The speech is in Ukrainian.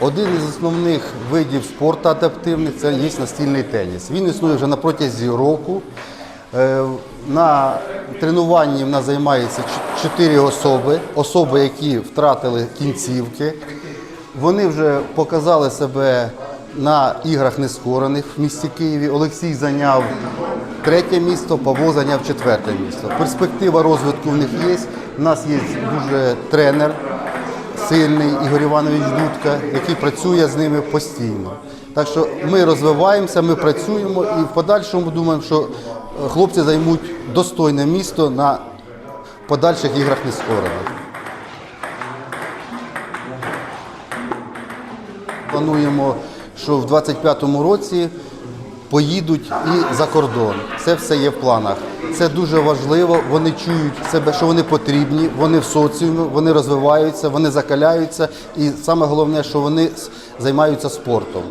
Один із основних видів спорту адаптивних це є настільний теніс. Він існує вже на протязі року. Е, На тренуванні в нас займається чотири особи, особи, які втратили кінцівки. Вони вже показали себе на іграх нескорених в місті Києві. Олексій зайняв третє місто, Павло зайняв четверте місто. Перспектива розвитку в них є. У нас є дуже тренер сильний Ігор Іванович Дудка, який працює з ними постійно. Так що ми розвиваємося, ми працюємо і в подальшому думаємо, що е, хлопці займуть достойне місто на подальших іграх нескорених. Плануємо, що в 25-му році поїдуть і за кордон. Це все є в планах. Це дуже важливо. Вони чують себе, що вони потрібні, вони в соціумі, вони розвиваються, вони закаляються. І саме головне, що вони займаються спортом.